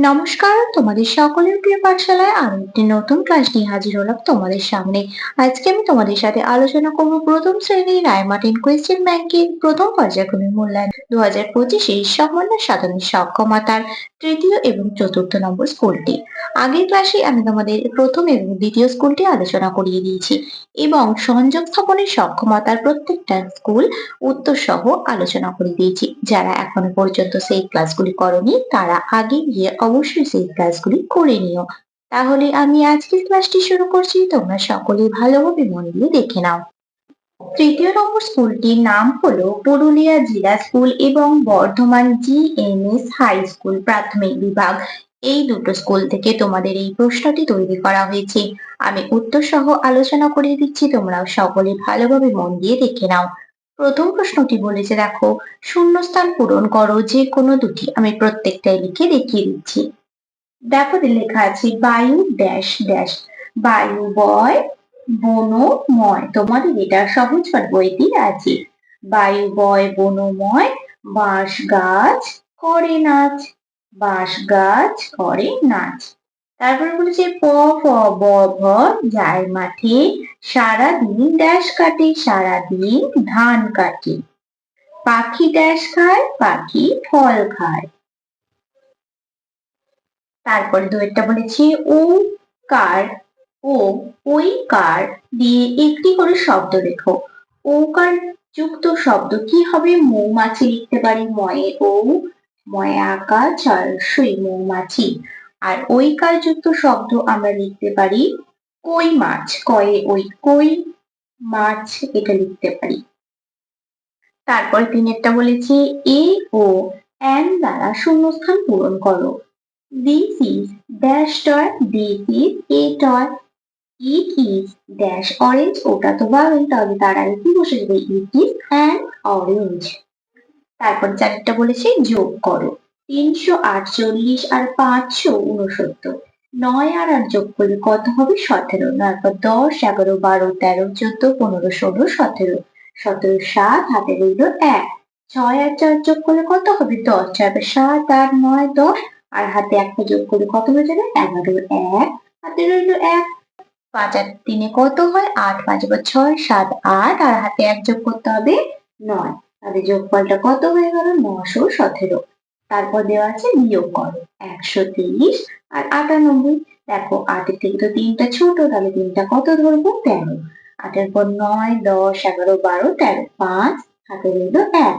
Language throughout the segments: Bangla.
নমস্কার, তোমাদের সকলের প্রিয় পাঠশালায় আমি একটি নতুন ক্লাস নিয়ে হাজির হলাম তোমাদের সামনে। আজকে আমি তোমাদের সাথে আলোচনা করব প্রথম শ্রেণির রায়মার্টিন কোয়েশ্চেন ব্যাংকের প্রথম পর্যায়ক্রমিক মূল্যায়ন। দু হাজার পঁচিশে সামান্য সাধনের সক্ষমতার তৃতীয় এবং চতুর্থ নম্বর স্কুলটি। আগের ক্লাসে আমি তোমাদের প্রথম এবং দ্বিতীয় স্কুলটি আলোচনা করিয়ে দিয়েছি এবং সংযোগ স্থাপনের সক্ষমতার প্রত্যেকটা স্কুল উত্তর সহ আলোচনা করে দিয়েছি। যারা এখনও পর্যন্ত সেই ক্লাসগুলি করনি, তারা আগে গিয়ে অবশ্যই সেই ক্লাসগুলি করে নিও। তাহলে আমি আজকের ক্লাসটি শুরু করছি। তোমরা সকলে ভালোভাবে মন দিয়ে দেখে নাও। তৃতীয় নম্বর স্কুলটির নাম হলো পুরুলিয়া জেলা স্কুল এবং Bardhaman G M S high school প্রাথমিক বিভাগ। এই দুটো স্কুল থেকে তোমাদের এই প্রশ্নটি তৈরি করা হয়েছে। আমি উত্তর সহ আলোচনা করে দিচ্ছি, তোমরাও সকলে ভালোভাবে মন দিয়ে দেখে নাও। প্রথম প্রশ্নটি বলেছে, দেখো, শূন্যস্থান পূরণ করো, যে কোনো দুটি। আমি প্রত্যেকটাই লিখে দেখিয়ে দিচ্ছি। দেখো লেখা আছে বায়ু ড্যাশ ড্যাশ। বায়ু বয় বনময়। তোমাদের এটা সহজ বইটি আছে। বায়ু, বয়, বনময়, বাঁশ, গাছ, করে নাচ। বাঁশ, গাছ, করে নাচ। তারপরে বলেছে প, ফ, ব ভ যায় মাঠে। সারা দিন ড্যাশ কাটে সারা দিন ধান কাটে। পাখি ড্যাশ খায়, পাখি ফল খায়। তারপরে দুয়েরটা বলেছে ও কার ও ওই কার দিয়ে একটি করে শব্দ লেখো। ওকার যুক্ত শব্দ কি হবে? মৌমাছি লিখতে পারি ময়ে ও ময়ে আঁকা মৌমাছি। আর ওই কার যুক্ত শব্দ আমরা লিখতে পারি কই মাছ, কয়ে ওই কই মাছ এটা লিখতে পারি। তারপর তিনেরটা বলেছি এ ও অ্যান দ্বারা শূন্যস্থান পূরণ করো। This is dash toy this is a toy it is dash orange ওটা তো পাবেন তাহলে তার আগে কি বসে যাবে? ইট ইজ অ্যান অরেঞ্জ তারপর চারটা বলেছে যোগ করো। তিনশো আটচল্লিশ আর পাঁচশো উনসত্তর নয় আর আট যোগ করলে কত হবে? সতেরো। তারপর দশ, এগারো, বারো, তেরো, চোদ্দ, পনেরো, ষোলো, সতেরো। সতেরো, সাত, হাতে রইল এক। ছয় আর চার যোগ করলে কত হবে? দশ। চার সাত, আট, নয়, দশ। আর হাতে একটা যোগ করলে কত হয়ে যাবে? এগারো। এক। হাতে রইল এক। পাঁচ আর তিনে কত হয় আট পাঁচ বা ছয় সাত আট, আর হাতে এক যোগ করতে হবে নয়। তাহলে যোগফলটা কত হয়ে গেল? নশো সতেরো। তারপর দেওয়া আছে বিয়োগ করো, একশো তিরিশ আর আটানব্বই। দেখো, আটের থেকে তো তিনটা ছোট, তাহলে তিনটা কত ধরবো? তেরো। আটের পর নয়, দশ, এগারো, বারো, তেরো, পাঁচ, হাতে রইল এক।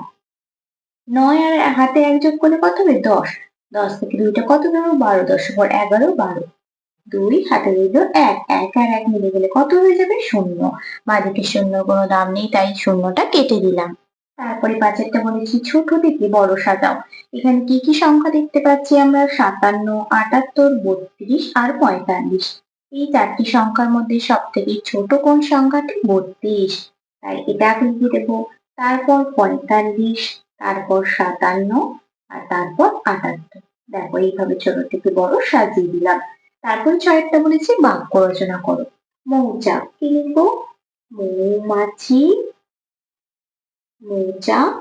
নয় আর হাতে এক যোগ করলে কত হবে? দশ। দশ থেকে দুইটা কত ধরবো? বারো। দশ পর এগারো, বারো। দুই, হাতে রইল এক। এক আর এক মিলে গেলে কত হয়ে যাবে? শূন্য। বাদিকে শূন্য, কোনো দাম নেই, তাই শূন্যটা কেটে দিলাম। তারপরে পাঁচেরটা বলেছি ছোট থেকে বড় সাজাও। এখানে কি কি সংখ্যা দেখতে পাচ্ছি আমরা? সাতান্ন, আটাত্তর, বত্রিশ আর পঁয়তাল্লিশ। এই চারটি সংখ্যার মধ্যে সব থেকে ছোট কোন সংখ্যাটি? বত্রিশ। তাই এটা লিখে দেব। তারপর পঁয়তাল্লিশ, তারপর সাতান্ন আর তারপর আটাত্তর। দেখো, এইভাবে ছোট থেকে বড় সাজিয়ে দিলাম। তারপর ছয়টা বলেছি, বাক্য রচনা করো। মৌচাক কি লিখব মৌমাছি, মৌচাক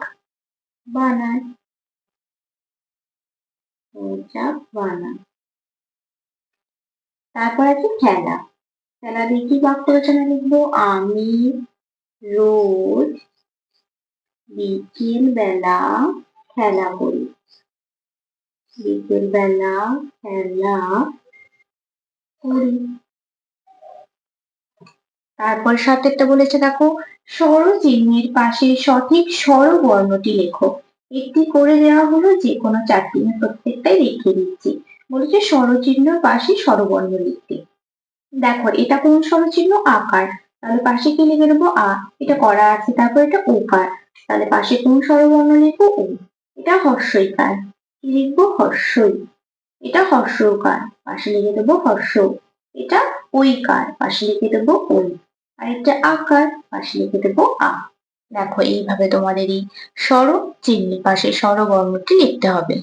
বানায় মৌচাক বানায় তারপর আছে খেলা। খেলা দিয়ে কি বাক্য রচনা লিখব? আমি রোজ বিকেল বেলা খেলা করি। বিকেল বেলা খেলা তারপর সাতেরটা বলেছে, দেখো, স্বরচিহ্নের পাশে সঠিক স্বরবর্ণটি লেখো। একটি করে দেওয়া হলো যে কোনো চারটি প্রত্যেকটাই রেখে দিচ্ছি। বলেছে স্বরচিহ্ন পাশে স্বরবর্ণ লিখতে। দেখো, এটা কোন স্বরচিহ্ন? আকার। তাহলে পাশে কি লিখে দেবো? আ। এটা করা আছে, তারপর এটা ওকার তাহলে পাশে কোন স্বরবর্ণ লিখব? ও। এটা হর্ষইকার। কি লিখব? হর্ষই। এটা হর্ষ হর্ষকার পাশে লিখে দেবো হর্ষ এটা ওইকার পাশে লিখে দেবো ওই। আর এটা আকার পাশে লিখে দেবো আ। দেখো, এইভাবে তোমাদের এই স্বর চিহ্নের পাশে স্বরবর্ণটি লিখতে হবে।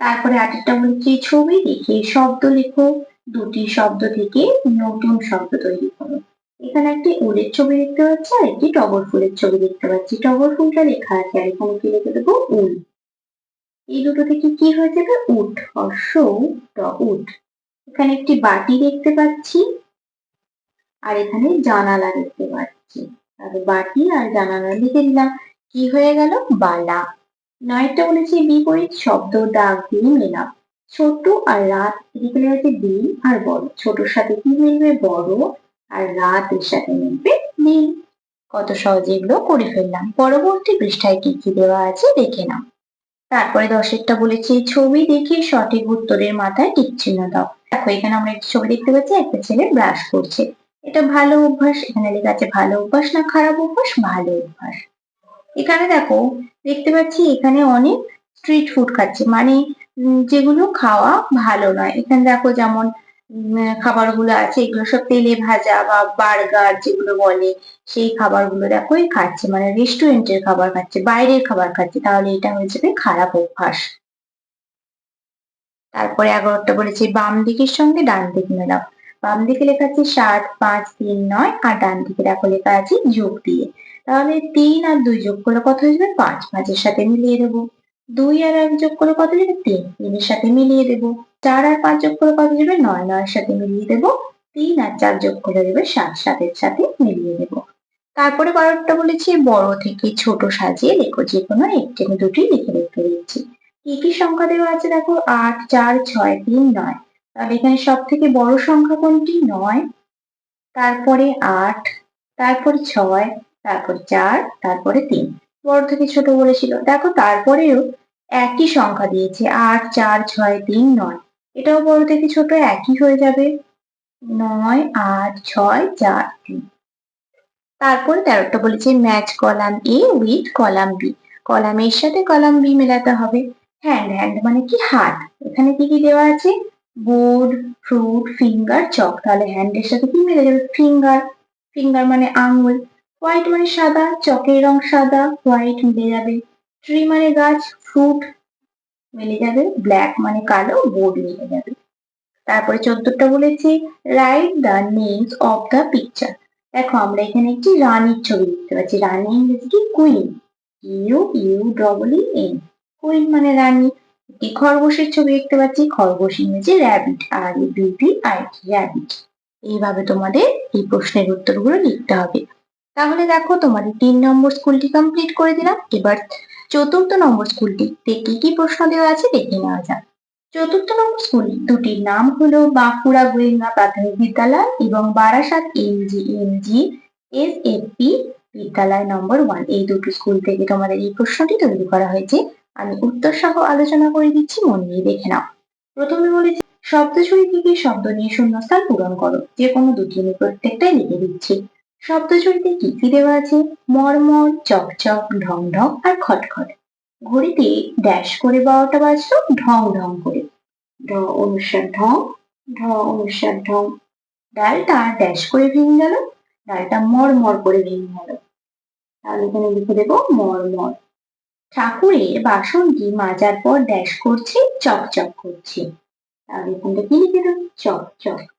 তারপরে আরেকটা বলছি ছবি? দেখে, শব্দ লেখো। দুটি শব্দ থেকে নতুন শব্দ তৈরি করো। এখানে একটি উলের ছবি দেখতে পাচ্ছি, আর একটি টগর ফুলের ছবি দেখতে পাচ্ছি। টগর ফুলটা লেখা আছে, আর এখানে কি লিখে দেবো? উল। এই দুটো থেকে কি হয়ে যাবে উঠ ট উঠ এখানে একটি বাটি দেখতে পাচ্ছি আর এখানে জানালা দেখতে পাচ্ছি। তাহলে বাটি আর জানালা লিখে দিলাম। কি হয়ে গেল? বালা। নয়টা বলেছি বিপরীত শব্দ ডাক দিয়ে মেলাম ছোট আর রাত, এদিকে লেগেছে দিন আর বড়। ছোটর সাথে কি মিলবে? বড়। আর রাত এর সাথে মিলবে দিন কত সহজে এগুলো করে ফেললাম। পরবর্তী পৃষ্ঠায় কি কি দেওয়া আছে দেখে নাও। তারপরে দশেরটা বলেছি, ছবি দেখে সঠিক উত্তরের মাথায় টিক চিহ্ন দাও। দেখো, এখানে আমরা একটি ছবি দেখতে পাচ্ছি, একটা ছেলে ব্রাশ করছে। এটা ভালো অভ্যাস, এখানে লেখা আছে, ভালো অভ্যাস না খারাপ অভ্যাস, ভালো অভ্যাস। এখানে দেখো, দেখতে পাচ্ছি, এখানে অনেক স্ট্রিট ফুড খাচ্ছে। মানে যেগুলো খাওয়া ভালো নয়। এখানে দেখো, যেমন খাবারগুলো আছে, এগুলো সব তেলে ভাজা বা বার্গার যেগুলো বলে, সেই খাবারগুলো দেখো এই খাচ্ছে মানে রেস্টুরেন্টের খাবার খাচ্ছে, বাইরের খাবার খাচ্ছে, তাহলে এটা হয়ে যাবে খারাপ অভ্যাস। তারপরে এগারোটা বলেছি, বাম দিকের সঙ্গে ডান দিক মেলাও। বাম দিকে লেখা আছে সাত, পাঁচ, তিন, নয়, আর ডান দিকে দেখো লেখা আছে যোগ দিয়ে। তাহলে তিন আর দুই যোগ করলে কত হয়ে যাবে? পাঁচ। পাঁচের সাথে মিলিয়ে দেবো। দুই আর এক যোগ করে কত যাবে? তিন। তিনের সাথে মিলিয়ে দেবো। চার আর পাঁচ যোগ করে কত যাবে? নয়। নয়ের সাথে মিলিয়ে দেবো। তিন আর চার যোগ করে দেবে সাত। সাতের সাথে মিলিয়ে দেবো। তারপরে বারোটা বলেছি, বড় থেকে ছোট সাজিয়ে লেখো। যে কোনো একটি আমি দুটি লিখে রেখে দিচ্ছি কি কি সংখ্যা দেওয়া আছে দেখো? আট, চার, ছয়, তিন, নয়। তাহলে এখানে সব থেকে বড় সংখ্যা কোনটি? নয়। তারপরে আট, তারপর ছয়, তারপর চার, তারপরে তিন। বড় থেকে ছোট বলেছিল। দেখো, তারপরেও একই সংখ্যা দিয়েছে। আট, চার, ছয়, তিন, নয়। এটাও বড় থেকে ছোট, একই হয়ে যাবে। নয়, আট, ছয়, চার, তিন। তারপর তেরোটা বলেছে match column A with column B column এর সাথে কলাম বি মেলাতে হবে। হ্যান্ড হ্যান্ড মানে কি? হাত এখানে কি কি দেওয়া আছে? Board fruit finger chalk. তাহলে হ্যান্ডের সাথে কি মিলে যাবে? ফিঙ্গার ফিঙ্গার মানে আঙুল হোয়াইট মানে সাদা, চকের রং সাদা হোয়াইট মিলে যাবে। ট্রি মানে গাছ ফ্রুট মিলে যাবে ব্ল্যাক মানে কালো বোর্ড মিলে যাবে। তারপরে চোদ্দটা বলেছি write the names of the picture দেখো, আমরা এখানে একটি রানীর ছবি দেখতে পাচ্ছি। রানী ইংরেজি কি? Queen U U double N queen মানে রানী। একটি খরগোশের ছবি দেখতে পাচ্ছি। খরগোশ ইংরেজি র্যাবিট আর বিউটি আই র্যাবিট এইভাবে তোমাদের এই প্রশ্নের উত্তরগুলো লিখতে হবে। তাহলে দেখো তোমাদের তিন নম্বর স্কুলটি কমপ্লিট করে দিলাম। এবার চতুর্থ নম্বর স্কুলটিতে কি কি প্রশ্ন দেওয়া আছে দেখে নেওয়া যাক। চতুর্থ নম্বর স্কুল দুটির নাম হলো বাঁকুড়া গোয়েঙ্গা প্রাথমিক বিদ্যালয় এবং Barasat M G M G S F P বিদ্যালয় নম্বর ওয়ান। এই দুটো স্কুল থেকে তোমাদের এই প্রশ্নটি তৈরি করা হয়েছে। আমি উত্তর সহ আলোচনা করে দিচ্ছি, মন দিয়ে দেখে নাও। প্রথমে বলেছি শব্দ ছড়ি থেকে শব্দ নিয়ে শূন্যস্থান পূরণ করো। যে কোনো দুটি আমি প্রত্যেকটাই লিখে দিচ্ছি। শব্দ ছড়িতে কি কি দেওয়া আছে। মরমর, চকচক, ঢং ঢং আর খটখট ঘড়িতে ড্যাশ করে বারোটা বাজলো, ঢং ঢং করে। ঢ অনুসার ঢং, ঢ অনুসার ঢং। ডালটা ড্যাশ করে ভেঙে গেল, ডালটা মরমর করে ভেঙে গেল। তাহলে এখানে লিখে দেবো মরমর। ঠাকুরের বাসনটি মাজার পর ড্যাশ করছে, চকচক করছে। তাহলে এখানটা কি লিখে দেবো? চকচক।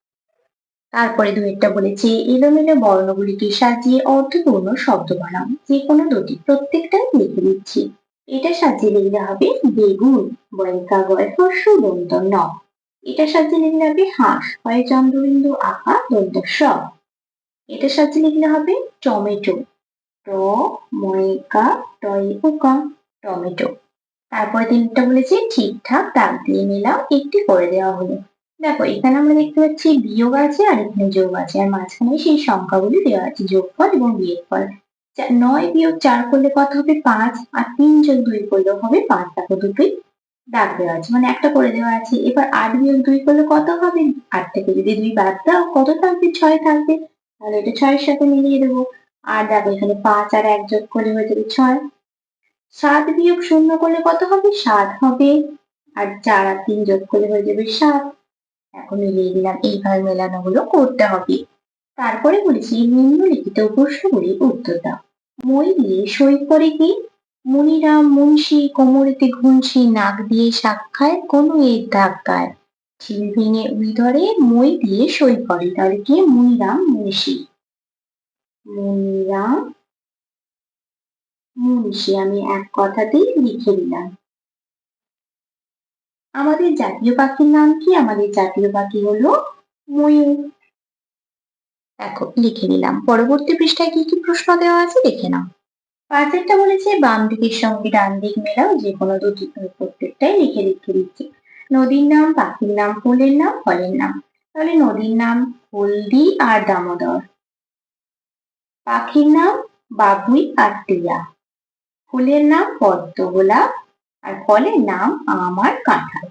তারপরে দুয়েরটা বলেছে, এলোমেলো বর্ণগুলিকে সাজিয়ে অর্থপূর্ণ শব্দ বানাও। যে কোনো দুটি প্রত্যেকটাই লিখে দিচ্ছি এটা সাজিয়ে লিখলে হবে বেগুন বয়কা গয় হর্ষ দন্ত ন এটা সাজিয়ে লিখলে হবে হাঁস, হয় চন্দ্রবিন্দু, আঁকা, দন্ত স এটা সাজিয়ে লিখলে হবে টমেটো। ট ময়কা টয় ওকা টমেটো। তারপরে তিনটা বলেছি, ঠিকঠাক দাগ দিয়ে নিলাম একটি করে দেওয়া হলো। দেখো, এখানে আমরা দেখতে পাচ্ছি বিয়োগ আছে আর এখানে যোগ আছে। আর মাঝখানে সেই সংখ্যাগুলি দেওয়া আছে, যোগফল এবং বিয়োগফল। নয় বিয়োগ চার করলে কত হবে? পাঁচ। আর তিন যোগ দুই করলে হবে পাঁচ। দেখো, দুটোই দাগ দেওয়া আছে। মানে একটা করে দেওয়া আছে। এবার আট বিয়োগ দুই করলে কত হবে? আট থেকে যদি দুই বাদ দাও, কত থাকবে? ছয় থাকবে। তাহলে এটা ছয়ের সাথে মিলিয়ে দেবো। আর দেখো, এখানে পাঁচ আর এক যোগ করলে হয়ে যাবে ছয়। সাত বিয়োগ শূন্য করলে কত হবে? সাত হবে। আর চার আর তিন যোগ করলে হয়ে যাবে সাত। এখন মিলিয়ে দিলাম এইভাবে মেলানো গুলো করতে হবে। তারপরে বলেছি, নিম্নলিখিত প্রশ্নগুলি উত্তর দাও। মই দিয়ে সই করে কি? মুনিরাম মুন্সি কোমরেতে ঘুনসি, নাক দিয়ে সাক্ষায় কোনো এর ধাক্কায় ঝিল ভেঙে উই ধরে, মই দিয়ে সই করে, তাহলে কি? মুনিরাম মুন্সি। মুনিরাম মুন্সি, আমি এক কথাতেই লিখে দিলাম আমাদের জাতীয় পাখির নাম কি? আমাদের জাতীয় পাখি হলো ময়ূর। দেখো, লিখে নিলাম। পরবর্তী পৃষ্ঠায় কি কি প্রশ্ন দেওয়া আছে দেখে নাও। পাঁচেরটা বলেছে, বাম দিকের সঙ্গে ডান দিক মেলাও যে কোনো দুটি প্রত্যেকটাই লিখে লিখে দিচ্ছি। নদীর নাম, পাখির নাম, ফুলের নাম, ফলের নাম। তাহলে নদীর নাম হলদি আর দামোদর। পাখির নাম বাবুই আর টিয়া। ফুলের নাম পদ্ম গোলাপ আর ফলের নাম আম আর কাঁঠাল।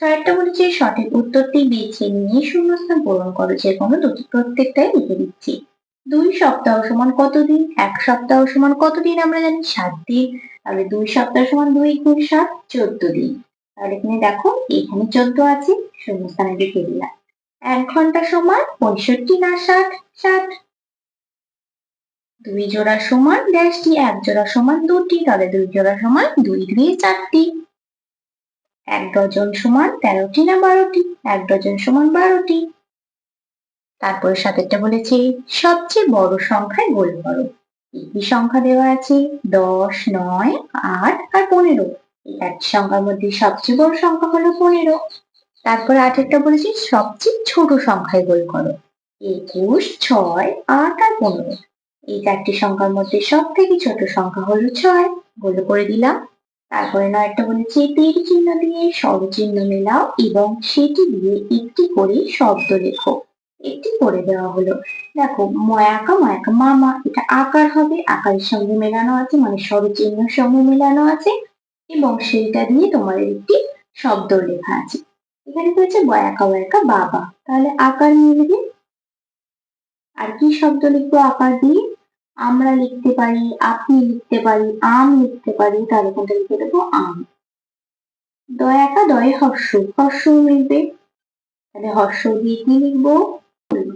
ছয়টা বলেছে সঠিক উত্তরটি বেছে নিয়ে শূন্যস্থান পূরণ করো, যে কোনো দুটি প্রত্যেকটাই লিখে দিচ্ছি। দুই সপ্তাহ সমান কতদিন? এক সপ্তাহ সমান কতদিন? আমরা জানি সাত দিন। তাহলে দুই সপ্তাহ সমান দুই গুণ সাত, চোদ্দ দিন। তাহলে এখানে দেখো, এখানে চোদ্দ আছে, শূন্যস্থানে লিখে দিলাম। এক ঘণ্টা সমান পঁয়ষট্টি না ষাট ষাট দুই জোড়া সমান ড্যাশটি এক জোড়া সমান দুটি, তাহলে দুই জোড়া সমান দুই দিয়ে চারটি। এক ডজন সমান তেরোটি না বারোটি? এক ডজন সমান বারোটি। তারপরে সাতেরটা বলেছে, সবচেয়ে বড় সংখ্যায় গোল করো। কি সংখ্যা দেওয়া আছে দশ, নয়, আট আর পনেরো। এই সংখ্যার মধ্যে সবচেয়ে বড় সংখ্যা হলো পনেরো। তারপরে আঠেরটা বলেছি, সবচেয়ে ছোট সংখ্যায় গোল করো। একুশ, ছয়, আট আর পনেরো। এই চারটি সংখ্যার মধ্যে সব থেকে ছোট সংখ্যা হলো ছয়। গোল করে দিলাম। তারপরে নয়টা বলেছি তীর চিহ্ন দিয়ে স্বরচিহ্ন মেলাও এবং সেটি দিয়ে একটি করে শব্দ লেখো। একটি করে দেওয়া হলো। দেখো, ময়াকা ময়াকা, মামা, এটা আকার হবে। আকারের সঙ্গে মেলানো আছে মানে স্বরচিহ্নের সঙ্গে মেলানো আছে এবং সেইটা দিয়ে তোমাদের একটি শব্দ লেখা আছে। এখানে হয়েছে বয়াকা বয়াকা বাবা। তাহলে আকার মিলবে আর কি শব্দ লিখব? আকার দিয়ে। আমরা লিখতে পারি, আপনি লিখতে পারি, আম লিখতে পারি, তাহলে কোনটা লিখে দেবো? আম। দয়াকা দয়ে হর্ষ। হর্ষ মিলবে? তাহলে হর্ষ দিয়ে কি লিখব?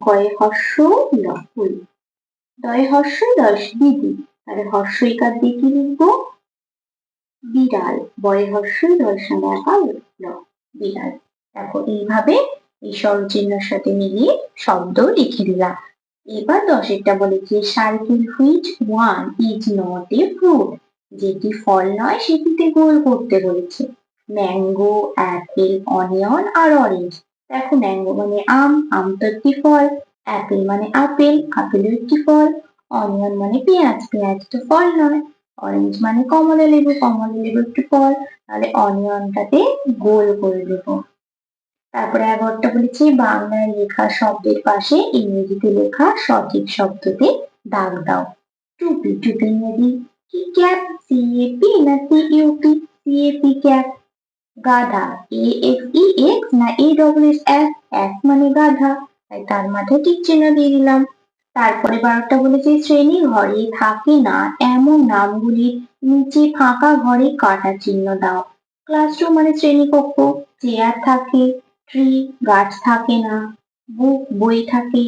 কয়ে হর্ষ ফুল। দয়ে হর্ষ দশ দিদি তাহলে হর্ষ ইকার দিয়ে কি লিখব? বিড়াল। বয়ে হর্ষ দশ একা বিড়াল। দেখো, এইভাবে এই স্বরচিহ্নের সাথে মিলিয়ে শব্দ লিখে দিলাম। এবার দশেরটা বলেছে circle which one is not a fruit. যেটি ফল নয়, সেটিতে গোল করতে বলেছে। ম্যাঙ্গো, অ্যাপেল, অনিয়ন আর অরেঞ্জ। দেখো ম্যাঙ্গো মানে আম আম তো একটি ফল। অ্যাপেল মানে আপেল, আপেলও একটি ফল। অনিয়ন মানে পেঁয়াজ পেঁয়াজ তো ফল নয়। অরেঞ্জ মানে কমলা লেবু কমলা লেবু একটি ফল। তাহলে অনিয়নটাতে গোল করে দেবো। তারপরে এগারোটা বলেছি বাংলায় লেখা শব্দের পাশে ইংরেজিতে লেখা সঠিক শব্দতে দাগ দাও। টুপি টুপি ইংরেজি। কি ক্যাপ? সিএপি না C U P C A P cap. গাধা। এ এক্স ই এক্স না A double S S S মানে গাধা। তাই তার মাথায় টিক চিহ্ন দিয়ে দিলাম। তারপরে বারোটা বলেছে শ্রেণি ঘরে থাকে না এমন নামগুলি নিচে ফাঁকা ঘরে কাটা চিহ্ন দাও। ক্লাসরুম মানে শ্রেণীকক্ষ। চেয়ার থাকে। ট্রি গাছ থাকে না, বুক বই থাকে,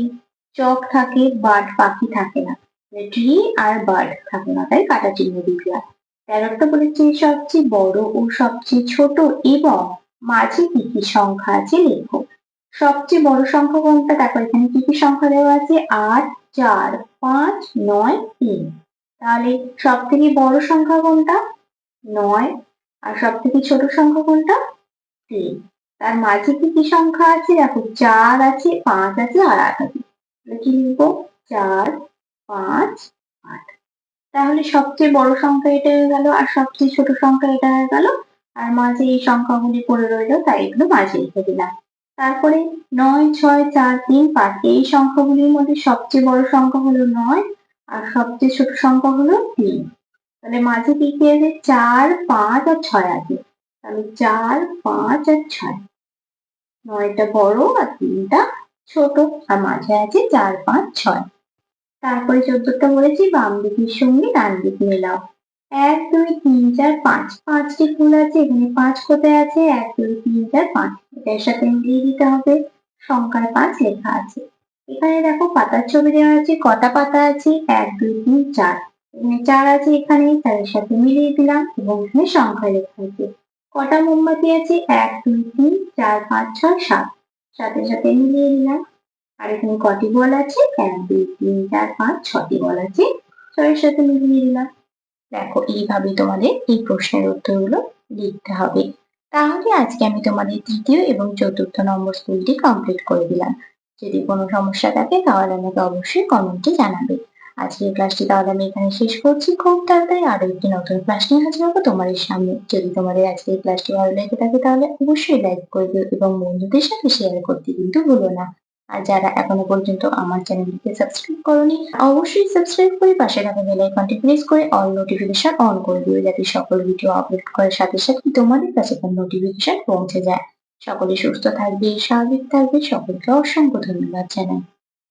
চক থাকে বার্ড পাখি থাকে না। ট্রি আর বার্ড থাকে না, তাই কাটা চিহ্ন দিলাম তেরোটা বলেছে, সবচেয়ে বড় ও সবচেয়ে ছোট এবং মাঝে কি কি সংখ্যা আছে লেখো। সবচেয়ে বড় সংখ্যা কোনটা? তারপর এখানে কি কি সংখ্যা দেওয়া আছে? আট, চার, পাঁচ, নয়, তিন। তাহলে সব থেকে বড় সংখ্যা কোনটা? নয়। আর সব থেকে ছোট সংখ্যা কোনটা? তিন। তার মাঝে কি কি সংখ্যা আছে? দেখো, চার আছে, পাঁচ আছে আর আট আছে। কি লিখব? চার, পাঁচ, আট। তাহলে সবচেয়ে বড় সংখ্যা এটা হয়ে গেল, আর সবচেয়ে ছোট সংখ্যা এটা হয়ে গেল, আর মাঝে এই সংখ্যাগুলি পড়ে রইল, তাই এগুলো মাঝে লিখে দিলাম। তারপরে নয়, ছয়, চার, তিন, পাঁচ, এই সংখ্যাগুলির মধ্যে সবচেয়ে বড় সংখ্যা হলো নয়, আর সবচেয়ে ছোট সংখ্যা হলো তিন। তাহলে মাঝে কি কি আছে চার, পাঁচ আর ছয় আছে। তাহলে চার, পাঁচ আর ছয়। নয়টা বড় আর তিনটা ছোট। আর মাঝে আছে চার, পাঁচ, ছয়। তারপরে চোদ্দটা বলেছি বাম দিকের সঙ্গে ডান দিক মেলাও। এক, দুই, তিন, চার, পাঁচ। পাঁচটি ফুল আছে, এখানে পাঁচ কোথায় আছে? এক, দুই, তিন, চার, পাঁচ। এটার সাথে মিলিয়ে দিতে হবে। সংখ্যায় পাঁচ লেখা আছে। এখানে দেখো পাতার ছবি দেওয়া আছে, কটা পাতা আছে? এক, দুই, তিন, চার। এখানে চার আছে এখানে তার সাথে মিলিয়ে দিলাম এবং এখানে সংখ্যা লেখা আছে। কটা মোমবাতি আছে? এক, দুই, তিন, চার, পাঁচ, ছয়, সাত। সাথে সাথে মিলিয়ে নিলাম। আর এখানে কটি বল আছে? এক, দুই, তিন, চার, পাঁচ, ছটি বল আছে। ছয়ের সাথে মিলিয়ে দিলাম দেখো, এইভাবে তোমাদের এই প্রশ্নের উত্তরগুলো লিখতে হবে। তাহলে আজকে আমি তোমাদের তৃতীয় এবং চতুর্থ নম্বর স্কুলটি কমপ্লিট করে দিলাম। যদি কোনো সমস্যা থাকে তাহলে আমাকে অবশ্যই কমেন্টে জানাবে। আজকের ক্লাসটি তাহলে আমি এখানে শেষ করছি। খুব তাড়াতাড়ি আরও একটি নতুন ক্লাস নিয়ে হাজির হব তোমাদের সামনে। যদি তোমাদের আজকের ক্লাসটি ভালো লেগে থাকে তাহলে অবশ্যই লাইক করে দিও এবং বন্ধুদের সাথে শেয়ার করতে কিন্তু ভুলো না। আর যারা এখনও পর্যন্ত আমার চ্যানেলটিকে সাবস্ক্রাইব করনি, অবশ্যই সাবস্ক্রাইব করে পাশে থাকা বেল আইকনটি প্রেস করে অল নোটিফিকেশন অন করে দিও যাতে সকল ভিডিও আপলোড করার সাথে সাথে তোমাদের কাছে তার নোটিফিকেশন পৌঁছে যায়। সকলে সুস্থ থাকবে, স্বাভাবিক থাকবে, সকলকে অসংখ্য ধন্যবাদ জানাই।